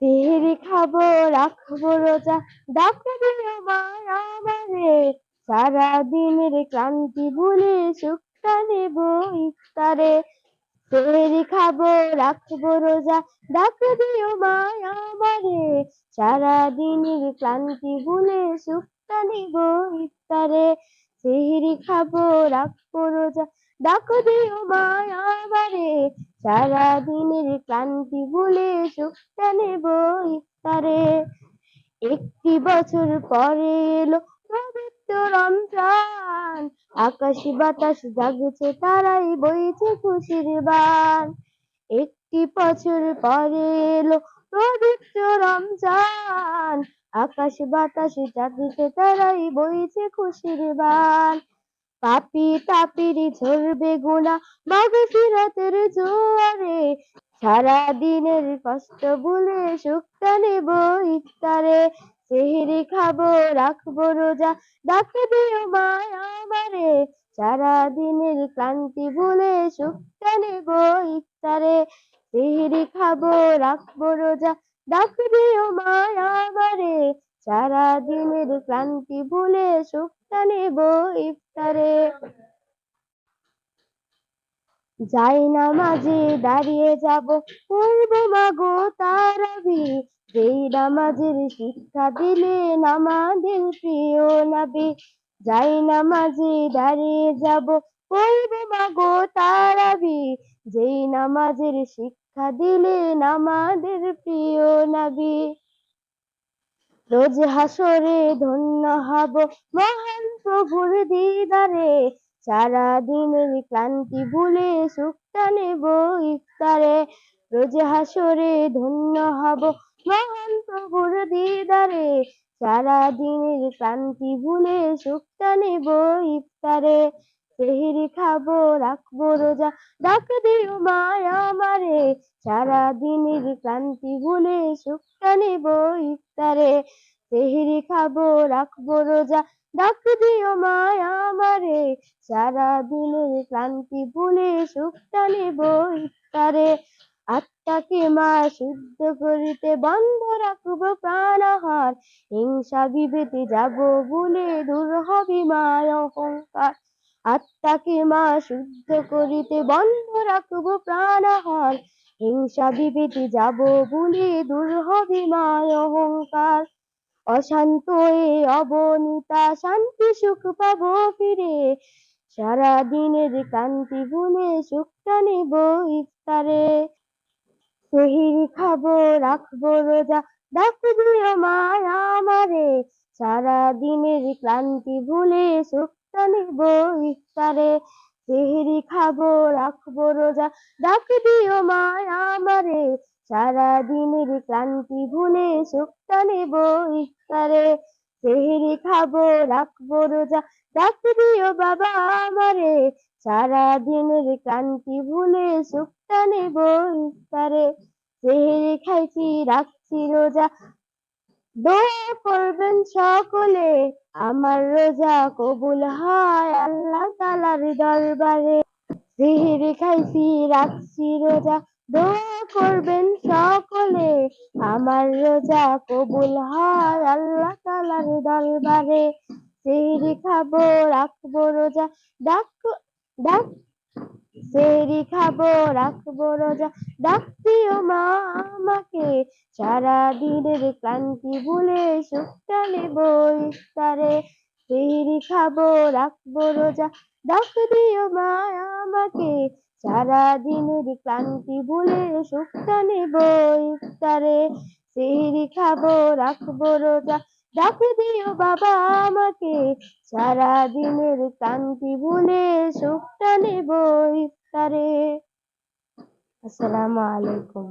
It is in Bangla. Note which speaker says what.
Speaker 1: সেহরি খাব রাখব রোজা। ডাকো দিও মা আমারে। ক্লান্তি ভুলে সুখটা নেব ইফতারে সেহরি খাব রাখব রোজা। ডাকো দিও মা আমারে। ক্লান্তি ভুলে সুখটা নেব ইফতারে সেহরি খাব রাখব রোজা। ডাকো দিও মা আমারে। সারা দিনের ক্লান্তি ভুলে সুখটা নেব ইফতারে একটি বছর পরে এলো পবিত্র রমজান। আকাশ বাতাস জাগছে, তারাই বইছে খুশির বান। একটি বছর পরে এলো পবিত্র রমজান। আকাশ বাতাস জাগছে, তারাই বইছে খুশির বান। পাপি তাপিরি ঝরবে গুণা মাগফিরাতের জোয়ারে। সারা দিনের কষ্ট ভুলে সুখটা নেব ইফতারে। সেহরি খাব, রাখব রোজা, ডাকে দিও মা আমারে। সারা দিনের ক্লান্তি ভুলে সুখটা নেব ইফতারে। সেহরি খাব, রাখব রোজা, ডাকে দিও মা আমারে। সারা দিনের ক্লান্তি ভুলে সুখটা নেব ইফতারে। যাই নামাজে দাঁড়িয়ে যাব, পড়ব মাগো তারাবি। যেই নামাজের শিক্ষা দিলেন আমাদের প্রিয় নবী। যাই নামাজে দাঁড়িয়ে যাব, পড়ব মাগো তারাবি। যেই নামাজের শিক্ষা দিলেন আমাদের প্রিয় নবী। রোজ হাসরে ধন্য হব মহান প্রভুর দিদারে। সারা ক্লান্তি ভুলে সুখটা নেব ইফতারে। রোজ হাসরে ধন্য হব মহান প্রভুর দিদারে। সারা ক্লান্তি ভুলে সুখটা নেব ইফতারে। সেহরি খাব, রাখব রোজা। ডাক দিও মা আমারে সারা দিনের ক্লান্তি ভুলে সুখটা নেব ইফতারে সেহরি খাব, রাখব রোজা। ডাক দিও মা আমারে সারা দিনের ক্লান্তি ভুলে সুখটা নেব ইফতারে আত্মাকে মা শুদ্ধ করিতে বন্ধ রাখব প্রাণাহার। হিংসা বিভেতে যাব বলে দূর হবে মায় অহংকার। আত্মাকে মা শুদ্ধ করিতে বন্ধ রাখব প্রাণাহার। হিংসা বিভেতে যাব বলে দূর হবে মায় অহংকার। অশান্ত এ অবনীতা, শান্তি সুখ পাব ফিরে। সারা দিনের কান্তি ভুলে সুখটা নেব ইফতারে। সেহিরি খাব, রাখব রোজা ডাক দিও মা আমারে। সারা দিনের ক্লান্তি ভুলে সুখটা নেব ইফতারে। সেহিরি খাব, রাখব রোজা, ডাক দিও মা আমারে। সারা দিনের ক্লান্তি ভুলে সুখটা নেব ইফতারে। সেহরি খাব, রাখব রোজা, ডাক দিও বাবা আমারে। সারা দিনের ক্লান্তি ভুলে সুখটা নেব ইফতারে। সেহরি খাইছি, রাখছি রোজা দোয়া করবেন সকলে। আমার রোজা কবুল হয় আল্লাহ তালার দরবারে। সেহরি খাইছি, রাখছি রোজা। দোয়া করবেন সকলে। আমার রোজা কবুল হয় আল্লাহ তালার দরবারে। সেহরি খাব, রাখব রোজা। ডাক ডাক সেহরি খাব, রাখব রোজা। ডাকতিও মা আমাকে সারা দিনের ক্লান্তি ভুলে সুখটা নেব ইফতারে সেহরি খাব, রাখব রোজা। ডাক দিও মা আমাকে সারা দিনের ক্লান্তি ভুলে সুখটা নেব ইফতারে সেহরি খাব, রাখব রোজা। ডাক দিও বাবা আমাকে সারা দিনের ক্লান্তি ভুলে সুখটা নেব ইফতারে আসসালামু আলাইকুম।